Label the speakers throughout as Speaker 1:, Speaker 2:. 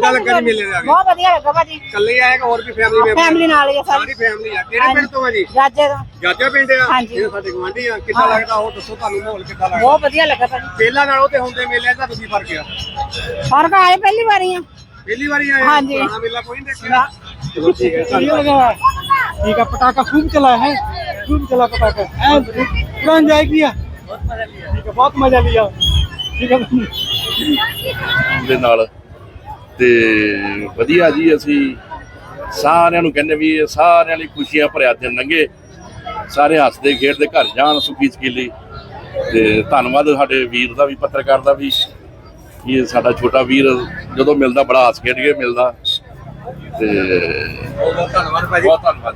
Speaker 1: ਕਿੱਦਾਂ ਲੱਗਾ ਜੀ ਮੇਲੇ ਦੇ ਆ ਕੇ
Speaker 2: ਬਹੁਤ ਵਧੀਆ ਲੱਗਾ ਭਾਜੀ
Speaker 1: ਇਕੱਲੇ ਆਏ ਕਿ ਹੋਰ ਵੀ ਫੈਮਿਲੀ ਮੈਂਬਰ
Speaker 2: ਫੈਮਿਲੀ ਨਾਲ ਹੀ ਆ
Speaker 1: ਸਾਰੀ
Speaker 2: ਸਾਰੀ
Speaker 1: ਫੈਮਿਲੀ ਆ ਕਿਹੜੇ ਪਿੰਡ ਤੋਂ ਆ ਜੀ
Speaker 2: ਰਾਜੇ ਦਾ
Speaker 1: ਜਾਜਾ ਪਿੰਡ ਆ
Speaker 2: ਹਾਂਜੀ।
Speaker 1: ਇਹ ਸਾਡੇ ਗਵਾਂਢੀ ਆ ਕਿੱਦਾਂ ਲੱਗਦਾ ਉਹ ਦੱਸੋ ਤੁਹਾਨੂੰ ਮਾਹੌਲ ਕਿੱਦਾਂ ਲੱਗਦਾ
Speaker 2: ਬਹੁਤ ਵਧੀਆ ਲੱਗਾ ਭਾਜੀ
Speaker 1: ਪਹਿਲਾਂ ਨਾਲੋਂ ਤੇ ਹੁੰਦੇ ਮੇਲਿਆਂ ਦਾ ਤੁਸੀਂ ਫਰਕ ਆ
Speaker 2: ਫਰਕ ਆਏ ਪਹਿਲੀ ਵਾਰੀ ਆ
Speaker 1: ਪਹਿਲੀ ਵਾਰੀ ਆਏ
Speaker 2: ਹਾਂਜੀ।
Speaker 1: ਪੁਰਾਣਾ ਮੇਲਾ ਕੋਈ ਨਹੀਂ ਦੇਖਿਆ ਚਲੋ ਠੀਕ ਹੈ ਧੰਨਵਾਦ
Speaker 3: लगा ठीक है पटाखा खूब चला है खूब चला पटाखा है पूरा एंजॉय किया ठीक है बहुत मजा लिया ठीक है
Speaker 4: ਦੇ ਨਾਲ ਤੇ ਵਧੀਆ ਜੀ ਅਸੀਂ ਸਾਰਿਆਂ ਨੂੰ ਕਹਿੰਦੇ ਵੀ ਸਾਰਿਆਂ ਲਈ ਖੁਸ਼ੀਆਂ ਭਰਿਆ ਦਿਨ ਲੰਘੇ। ਸਾਰੇ ਹੱਸਦੇ ਖੇਡਦੇ ਘਰ ਜਾਣ ਸੁਖੀ ਸਕੀਲੀ ਤੇ ਧੰਨਵਾਦ ਸਾਡੇ ਵੀਰ ਦਾ ਵੀ ਪੱਤਰਕਾਰ ਦਾ ਵੀ ਇਹ ਸਾਡਾ ਛੋਟਾ ਵੀਰ ਜਦੋਂ ਮਿਲਦਾ ਬੜਾ ਹੱਸ ਖੇਡ ਕੇ ਮਿਲਦਾ। ਤੇ
Speaker 1: ਬਹੁਤ ਬਹੁਤ ਧੰਨਵਾਦ ਭਾਜੀ।
Speaker 4: ਬਹੁਤ ਧੰਨਵਾਦ।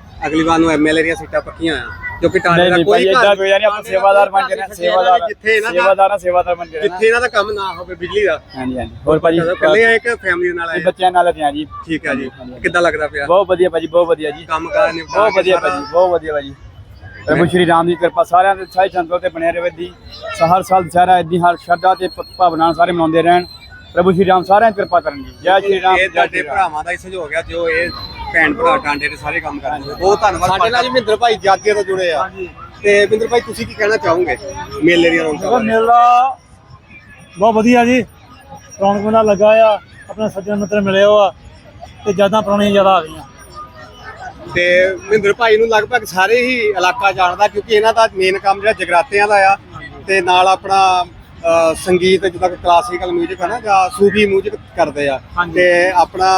Speaker 1: ਅਗਲੀ ਵਾਰ ਨੂੰ ਐਮਐਲਏ ਦੀਆਂ ਸੀਟਾਂ ਪੱਕੀਆਂ ਆ ਜੋ ਕਿ ਟਾਣੇ
Speaker 3: ਨਹੀਂ
Speaker 1: ਦਾ
Speaker 3: ਨਹੀਂ
Speaker 1: ਕੋਈ
Speaker 3: ਏਦਾਂ
Speaker 1: ਘਰ-
Speaker 3: ਕੋਈ ਨਹੀਂ ਆਪਾਂ ਸੇਵਾਦਾਰ ਬਣ ਕੇ ਰਹਿਣਾ ਸੇਵਾਦਾਰ
Speaker 1: ਜਿੱਥੇ ਇਹਨਾਂ ਦਾ
Speaker 3: ਸੇਵਾਦਾਰ ਸੇਵਾਦਾਰ ਬਣ ਕੇ ਰਹਿਣਾ
Speaker 1: ਜਿੱਥੇ ਇਹਨਾਂ ਦਾ ਕੰਮ ਨਾ ਹੋਵੇ ਬਿਜਲੀ ਦਾ।
Speaker 3: ਹਾਂਜੀ ਹਾਂਜੀ ਹੋਰ ਭਾਜੀ
Speaker 1: ਇਕੱਲੇ ਆਏ ਕਿ ਫੈਮਿਲੀ ਨਾਲ ਆਏ? ਆ?
Speaker 3: ਬੱਚਿਆਂ ਨਾਲ ਤੇ ਆ ਜੀ।
Speaker 1: ਠੀਕ ਹੈ ਜੀ। ਕਿੱਦਾਂ ਲੱਗਦਾ ਪਿਆ?
Speaker 3: ਬਹੁਤ ਵਧੀਆ ਭਾਜੀ ਬਹੁਤ ਵਧੀਆ ਜੀ।
Speaker 1: ਕੰਮ ਕਾਰ ਨਿਭਾ
Speaker 3: ਬਹੁਤ ਵਧੀਆ ਭਾਜੀ ਬਹੁਤ ਵਧੀਆ ਭਾਜੀ। ਪ੍ਰਭੂ ਸ਼੍ਰੀ ਰਾਮ ਦੀ ਕਿਰਪਾ ਸਾਰਿਆਂ ਦੇ ਸਾਈ ਸੰਤੋ ਤੇ ਬਣੇ ਰਹੇ ਦੀ। ਹਰ ਸਾਲ ਦੁਸਹਿਰਾ ਇਦਾਂ ਹਰ ਸ਼ਰਧਾ ਤੇ ਭ- ਭਾਵਨਾ ਨਾਲ ਸਾਰੇ ਮਨਾਉਂਦੇ ਰਹਿਣ। ਪ੍ਰਭੂ ਸ਼੍ਰੀ ਰਾਮ ਸਾਰਿਆਂ ਦੀ ਕਿਰਪਾ ਕਰਨ ਜੀ। ਜੈ ਸ਼੍ਰੀ ਰਾਮ
Speaker 1: ਇਹ
Speaker 3: ਜੈ
Speaker 1: ਤੁਹਾਡੇ
Speaker 3: ਸ਼੍ਰੀ ਰਾਮ।
Speaker 1: ਭਰਾਵਾਂ ਦਾ ਹੀ ਸਹਿਯੋਗ ਆ ਜੋ ਇਹ ਭੈਣ ਭਰਾ ਟਾਂਡੇ ਦੇ ਸਾਰੇ ਕੰਮ ਕਰਦੇ ਬਹੁਤ ਧੰਨਵਾਦ ਸਾਡੇ ਨਾਲ ਜੀ ਮਹਿੰਦਰ ਭਾਈ ਜਾਗੇ ਤੋਂ ਜੁੜੇ ਆ। ਤੇ ਮਹਿੰਦਰ ਭਾਈ ਤੁਸੀਂ ਕੀ ਕਹਿਣਾ ਚਾਹੋਗੇ ਮੇਲੇ ਦੀਆਂ ਰੌਣਕਾਂ ਬਾਰੇ?
Speaker 3: ਮੇਲਾ ਬਹੁਤ ਵਧੀਆ ਜੀ। ਰੌਣਕ ਮੇਲਾ ਲੱਗਾ ਆ ਆਪਣੇ ਸੱਜਣ ਮਿੱਤਰ ਮਿਲੇ ਹੋ ਆ ਤੇ ਜ਼ਿਆਦਾ ਪੁਰਾਣੀਆਂ ਜ਼ਿਆਦਾ ਆ ਗਈਆਂ।
Speaker 1: ਤੇ ਮਹਿੰਦਰ ਭਾਈ ਨੂੰ ਲਗਭਗ ਸਾਰੇ ਹੀ ਇਲਾਕਾ ਜਾਣਦਾ ਕਿਉਂਕਿ ਇਹਨਾਂ ਦਾ ਮੇਨ ਕੰਮ ਜਿਹੜਾ ਜਗਰਾਤਿਆਂ ਦਾ ਆ ਤੇ ਨਾਲ ਆਪਣਾ ਸੰਗੀਤ ਜਿੱਦਾਂ ਕਲਾਸੀਕਲ 뮤직 ਹੈ ਨਾ ਜਾਂ ਸੂਫੀ 뮤직 ਕਰਦੇ ਆ ਤੇ ਆਪਣਾ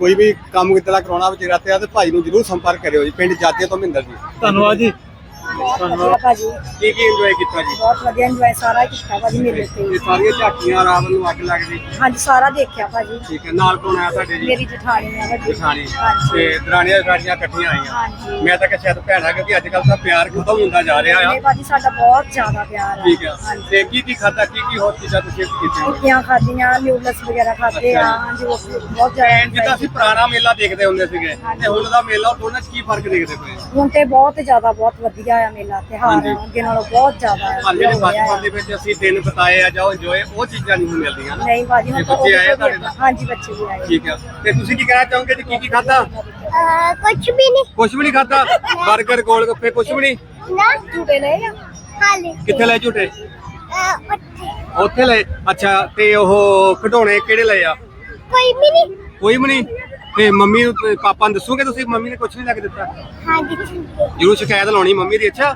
Speaker 1: ਕੋਈ ਵੀ ਕੰਮ ਇਦਾਂ ਦਾ ਕਰਾਉਣਾ ਵਿੱਚ ਜਗਰਾਤਿਆਂ ਤੇ ਭਾਈ ਨੂੰ ਜਰੂਰ ਸੰਪਰਕ ਕਰਿਓ ਜੀ ਪਿੰਡ ਜਾਤੇ ਤੋਂ ਮਹਿੰਦਰ ਜੀ
Speaker 3: ਧੰਨਵਾਦ ਜੀ
Speaker 2: ਵਧੀਆ ਭਾਜੀ।
Speaker 1: ਕੀ ਕੀ ਇੰਜੋਏ ਕੀਤਾ ਜੀ?
Speaker 2: ਬਹੁਤ ਵਧੀਆ ਇੰਜੋਏ ਸਾਰਾ ਹੀ ਕੀਤਾ ਭਾਜੀ ਮੇਲੇ ਤੇ।
Speaker 1: ਇਹ ਸਾਰੀਆਂ ਝਾਕੀਆਂ ਰਾਵਣ ਨੂੰ ਅੱਗ ਲੱਗਦੀ
Speaker 2: ਹਾਂਜੀ ਸਾਰਾ ਦੇਖਿਆ ਭਾਜੀ।
Speaker 1: ਠੀਕ ਹੈ ਨਾਲ ਕੌਣ ਆਇਆ ਤੁਹਾਡੇ ਜੀ?
Speaker 2: ਮੇਰੀ ਜਠਾਣੀ ਆ ਵੱਡੀ
Speaker 1: ਜਠਾਣੀ।
Speaker 2: ਹਾਂਜੀ।
Speaker 1: ਤੇ ਦਰਾਣੀਆਂ ਜਠਾਣੀਆਂ ਇਕੱਠੀਆਂ ਆਈਆਂ।
Speaker 2: ਹਾਂਜੀ।
Speaker 1: ਮੈਂ ਤਾਂ ਕਿ ਸ਼ਾਇਦ ਭੈਣਾ ਕਿਉਂਕਿ ਅੱਜ ਕੱਲ ਤਾਂ ਪਿਆਰ ਖਤਮ ਹੁੰਦਾ ਜਾ ਰਿਹਾ ਆ।
Speaker 2: ਨਹੀਂ ਭਾਜੀ ਸਾਡਾ ਬਹੁਤ ਜ਼ਿਆਦਾ ਪਿਆਰ ਆ।
Speaker 1: ਠੀਕ ਹੈ।
Speaker 2: ਹਾਂਜੀ।
Speaker 1: ਤੇ ਕੀ ਕੀ ਖਾਦਾ ਕੀ ਕੀ ਹੋਰ ਚੀਜ਼ਾਂ ਤੁਸੀਂ ਕੀਤੀਆਂ?
Speaker 2: ਨਿਊਡਲਸ ਵਗੈਰਾ ਖਾਦੇ ਆ। ਹਾਂਜੀ ਉਹ ਬਹੁਤ ਜ਼ਿਆਦਾ
Speaker 1: ਜਿੱਦਾਂ ਅਸੀਂ ਪੁਰਾਣਾ ਮੇਲਾ ਦੇਖਦੇ ਹੁੰਦੇ ਸੀਗੇ ਤੇ ਹੁਣ ਦਾ ਮੇਲਾ ਦੋਨਾਂ 'ਚ ਕੀ ਫ਼ਰਕ ਦੇਖਦੇ ਪਏ?
Speaker 2: ਹੁਣ ਤੇ ਬਹੁਤ ਜ਼ਿਆਦਾ ਬਹੁਤ ਵਧੀਆ ਆ ਮੇਲਾ ਤਿਹਾਰ
Speaker 1: ਹਾਂਜੀ।
Speaker 2: ਅੱਗੇ ਨਾਲੋਂ ਬਹੁਤ ਜ਼ਿਆਦਾ ਆ
Speaker 1: ਹਾਲੇ
Speaker 2: ਹੋ ਰਿਹਾ ਆ।
Speaker 1: ਬਚਪਨ ਦੇ ਵਿੱਚ ਅਸੀਂ ਦਿਨ ਬਿਤਾਏ ਆ ਜਾਂ ਇੰਜੋਏ ਉਹ ਚੀਜ਼ਾਂ ਨਹੀਂ ਹੁਣ ਮਿਲਦੀਆਂ ਨਾ।
Speaker 2: ਨਹੀਂ ਭਾਜੀ ਹੁਣ ਤਾਂ
Speaker 1: ਬੱਚੇ ਆਏ ਆ ਤੁਹਾਡੇ ਨਾਲ?
Speaker 2: ਹਾਂਜੀ ਬੱਚੇ ਵੀ ਆਏ
Speaker 1: ਠੀਕ ਹੈ ਤੇ ਤੁਸੀਂ ਕੀ ਕਹਿਣਾ ਚਾਹੋਗੇ ਜੀ ਕੀ ਕੀ ਖਾਦਾ
Speaker 5: ਕੁਛ ਵੀ ਨਹੀਂ।
Speaker 1: ਕੁਝ ਵੀ ਨਹੀਂ ਖਾਦਾ 버ਗਰ ਗੋਲ ਗੱਪੇ ਕੁਝ ਵੀ ਨਹੀਂ?
Speaker 5: ਨਾ।
Speaker 2: ਝੂਟੇ ਲਏ ਆ?
Speaker 5: ਹਾਲੇ।
Speaker 1: ਕਿੱਥੇ ਲਏ ਝੂਟੇ?
Speaker 5: ਅਹ, ਉੱਥੇ।
Speaker 1: ਉੱਥੇ ਲਏ? ਅੱਛਾ ਤੇ ਉਹ ਖਿਡੌਣੇ ਕਿਹੜੇ ਲਏ ਆ?
Speaker 5: ਕੋਈ ਵੀ ਨਹੀਂ।
Speaker 1: ਕੋਈ ਵੀ ਨਹੀਂ? ਤੇ ਮੰਮੀ ਨੂੰ ਤੇ ਪਾਪਾ ਨੂੰ ਦੱਸੋਗੇ ਤੁਸੀਂ? ਮੰਮੀ ਨੇ ਕੁਝ ਨਹੀਂ ਲੱਗ ਦਿੱਤਾ।
Speaker 5: ਹਾਂ ਹੈ
Speaker 1: ਜਰੂਰ ਸ਼ਿਕਾਇਤ ਲਾਉਣੀ ਮੰਮੀ ਦੀ ਅੱਛਾ?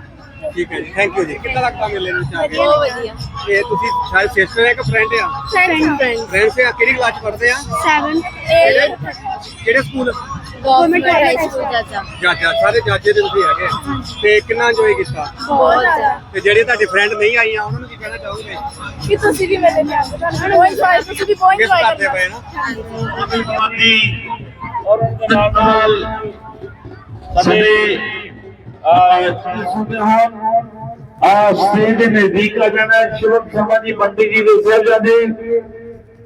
Speaker 1: ਠੀਕ ਹੈ ਜੀ ਥੈਂਕ ਯੂ ਜੀ। ਕਿੱਦਾਂ ਲੱਗਦਾ ਮੇਲੇ ਵਿੱਚ ਆ ਕੇ?
Speaker 2: ਬਹੁਤ ਵਧੀਆ।
Speaker 1: ਇਹ ਤੁਸੀਂ ਸ਼ਾਇਦ ਸਿਸਟਰ ਹੈ ਕਿ ਫਰੈਂਡ ਆ?
Speaker 5: ਫਰੈਂਡ ਫਰੈਂਡ
Speaker 1: ਫਰੈਂਡਸ ਆ ਕਿਹੜੀ ਕਲਾਸ ਪੜ੍ਹਦੇ ਆ?
Speaker 5: 7
Speaker 1: ਕਿਹੜੇ ਸਕੂਲ
Speaker 2: ਗਵਰਨਮੈਂਟ ਹਾਈ ਸਕੂਲ ਚਾਚਾ
Speaker 1: ਜਾਜਾ ਸਾਰੇ ਜਾਜੇ ਦੇ ਤੁਸੀਂ ਹੈਗੇ। ਤੇ ਕਿੰਨਾ ਇੰਜੋਏ ਕੀਤਾ?
Speaker 2: ਬਹੁਤ
Speaker 1: ਤੇ ਜਿਹੜੇ ਤੁਹਾਡੇ ਫਰੈਂਡ ਨਹੀਂ ਆਈਆਂ ਉਹਨਾਂ ਨੂੰ ਕੀ ਕਹਿਣਾ ਚਾਹੋਗੇ?
Speaker 2: ਕਿ ਤੁਸੀਂ ਵੀ ਮੇਰੇ ਨਾਲ ਤੁਹਾਨੂੰ ਬਹੁਤ ਇੰਜੋਏ ਤੁਸੀਂ ਵੀ ਬਹੁਤ
Speaker 1: ਮਿਸ
Speaker 2: ਇੰਜੋਏ
Speaker 1: ਕਰਦੇ
Speaker 2: ਕਰਨਾ
Speaker 1: ਪਏ ਨਾ।
Speaker 6: ਦੀ ਔਰ ਉਹਦੇ ਨਾਲ ਨਾਲ ਸਾਡੇ ਆ ਸਟੇਜ ਦੇ ਨਜ਼ਦੀਕ ਆ ਜਾਣਾ ਸ਼ੁਭਮ ਸ਼ਰਮਾ ਜੀ ਪੰਡਿਤ ਜੀ ਦੇ ਸਾਹਿਬ ਜਾਂਦੇ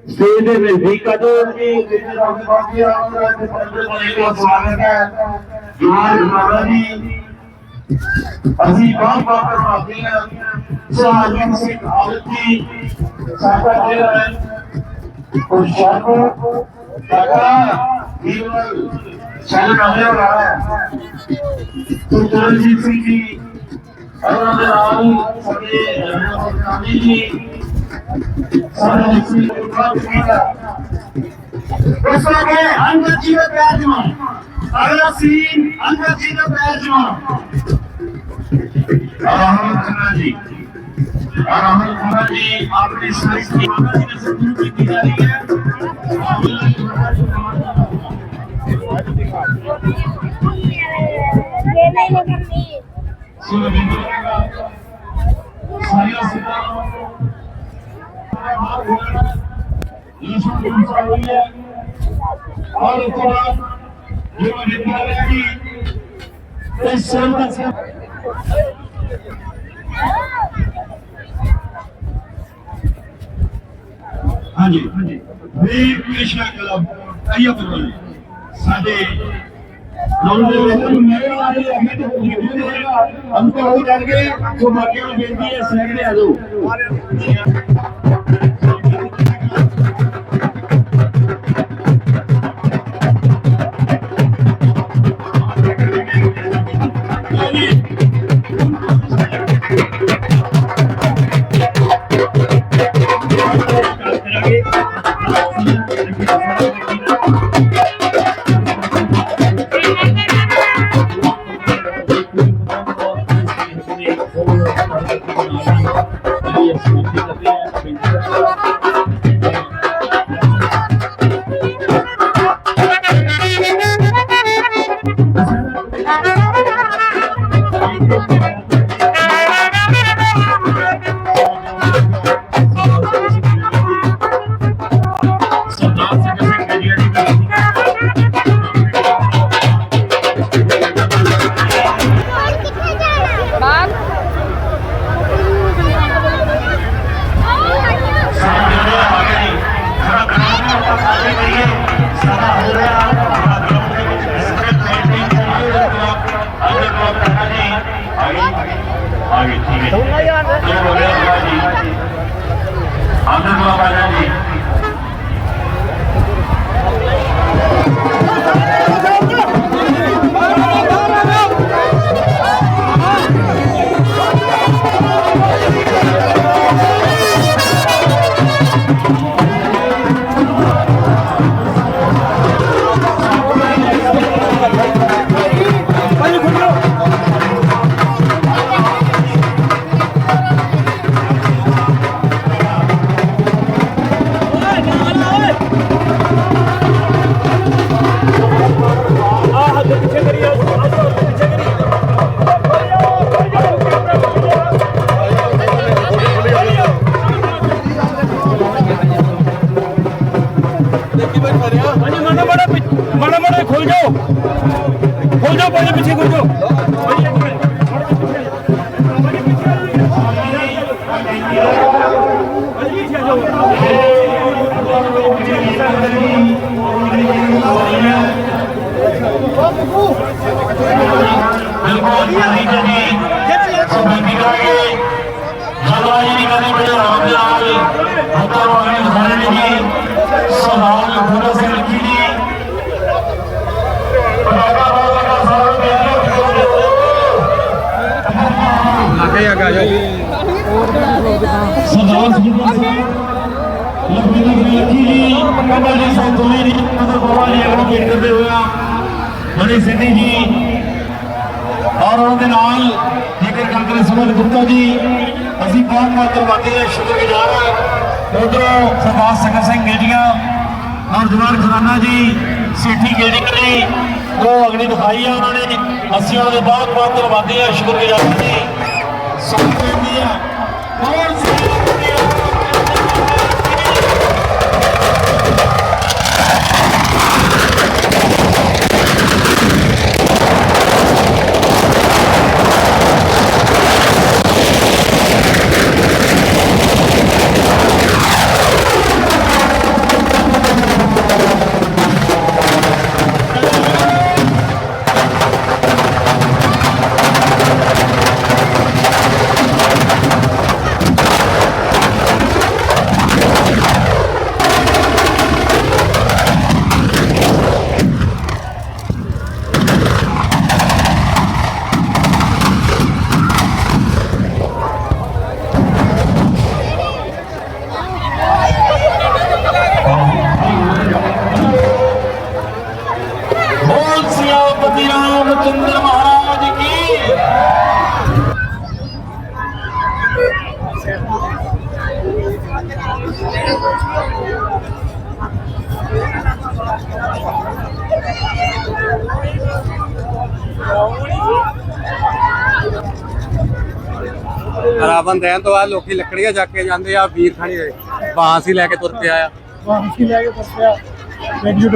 Speaker 6: ਸਟੇਜ ਦੇ ਨਜ਼ਦੀਕ ਆ ਜਾਓ ਜੀ ਜਿੱਥੇ ਰਾਮ ਬਾਬੀ ਆਪ ਦੇ ਪੰਡਿਤ ਬਣੇ ਦਾ ਸਵਾਗਤ ਹੈ ਜਵਾਨ ਮਾਤਾ ਜੀ ਅਸੀਂ ਬਹੁਤ ਬਹੁਤ ਧੰਨਵਾਦੀ ਹਾਂ ਸਹਾਰਨ ਸਿੰਘ ਆਲਤੀ ਸਾਡਾ ਜਿਹੜਾ ਹੈ ਉਹ ਸ਼ਾਨੋ ਕਾਕਾ ਜੀਵਨ ਚੱਲ ਰਿਹਾ ਹੈ तो ਸਿੰਘ ਜੀ ਉਹਨਾਂ ਦੇ ਨਾਲ ਸਾਡੇ ਰਾਣੀ ਜੀ ਸਾਰੇ ਜੀ ਉਸ ਵਗੇ ਅੰਗਦ ਜੀ ਦਾ ਪੈਰ ਜਮਾ ਅਗਲਾ ਸੀਨ ਅੰਗਦ ਜੀ ਦਾ ਪੈਰ ਜਮਾ ਆਰਾਮ ਖੰਨਾ ਜੀ ਆਰਾਮ ਖੰਨਾ ਜੀ ਆਪਣੀ ਸਾਈਡ ਦੀ ਮਾਤਾ ਕੀਤੀ ਜਾ ਰਹੀ ਹੈ ਸੁਣੋ ਜੀ ਸਾਰੀਆਂ ਸਿੱਧਾਂ ਈਸ਼ਵਰ ਦੀ ਹੋਈ ਹੈ। ਔਰ ਇਸ ਤੋਂ ਬਾਅਦ ਜੋ ਜਿੰਦਾ ਜੀ ਇਸ ਸੰਤ ਹਾਂਜੀ ਹਾਂਜੀ। ਵੀਰ ਕ੍ਰਿਸ਼ਨ ਕਲਮ ਆਈਆ ਬੋਲੋ ਸਾਡੇ ਲੋਕ ਦੇ ਵਿੱਚ ਮੇਰੇ ਨਾਲ ਇਹ ਅਹਿਮਤ ਹੋ ਗਈ ਹੋਏਗਾ ਅੰਤ ਹੋ ਜਾਣਗੇ ਸੋ ਬਾਕੀਆਂ आगे ठीक है जो बोले बाबा जी ਦੇਖੀ ਬੈਠ ਰਿਹਾ।
Speaker 3: ਹਾਂਜੀ ਮਾੜਾ ਮਾੜਾ ਮਾੜਾ ਮਾੜਾ ਖੁੱਲ ਜਾਓ। ਖੁੱਲ ਜਾਓ ਪਾਣੀ ਪਿੱਛੇ ਖੁੱਲ ਜਾਓ।
Speaker 6: Algo de arriba. ਲੰਬੀ ਲੰਬੀ ਅੱਖੀ ਜੀ। ਕਮਲ ਜੀ ਸੰਤੋਲੀ ਜੀ ਮਦਰ ਬਾਬਾ ਜੀ ਅਗਲਾ ਵੇਟ ਕਰਦੇ ਹੋਇਆ ਬੜੇ ਸਿੱਧੀ ਜੀ, ਔਰ ਉਹਨਾਂ ਦੇ ਨਾਲ ਜੇਕਰ ਗੱਲ ਕਰੇ ਸੁਮਨ ਗੁਪਤਾ ਜੀ, ਅਸੀਂ ਬਹੁਤ ਬਹੁਤ ਧੰਨਵਾਦੀ ਹਾਂ, ਸ਼ੁਕਰਗੁਜ਼ਾਰ ਹਾਂ। ਉਧਰੋਂ ਸਰਦਾਰ ਸੰਗਤ ਸਿੰਘ ਗੇੜੀਆਂ ਔਰ ਜਵਾਨ ਖਜ਼ਾਨਾ ਜੀ, ਸੇਠੀ ਗੇੜੀਆਂ ਜੀ ਉਹ ਅਗਲੀ ਦਿਖਾਈ ਆ ਉਹਨਾਂ ਨੇ, ਅਸੀਂ ਉਹਨਾਂ ਦੇ ਬਹੁਤ ਬਹੁਤ ਧੰਨਵਾਦੀ ਹਾਂ, ਸ਼ੁਕਰਗੁਜ਼ਾਰ ਜੀ। ਸਭ ਤੋਂ ਵਧੀਆ ਬਹੁਤ
Speaker 1: ਰਾਵਣ ਰਹਿਣ ਤੋਂ ਬਾਅਦ ਲੋਕੀ ਲੱਕੜੀਆਂ ਚੱਕ ਕੇ ਜਾਂਦੇ ਆ ਵੀਰ ਖਾਣੀ ਦੇ ਬਾਂਸ ਹੀ ਲੈ ਕੇ ਤੁਰ ਪਿਆ ਆ।
Speaker 7: ਬਾਂਸ ਹੀ ਲੈ ਕੇ ਤੁਰ ਪਿਆ। ਰੈਡਿਊ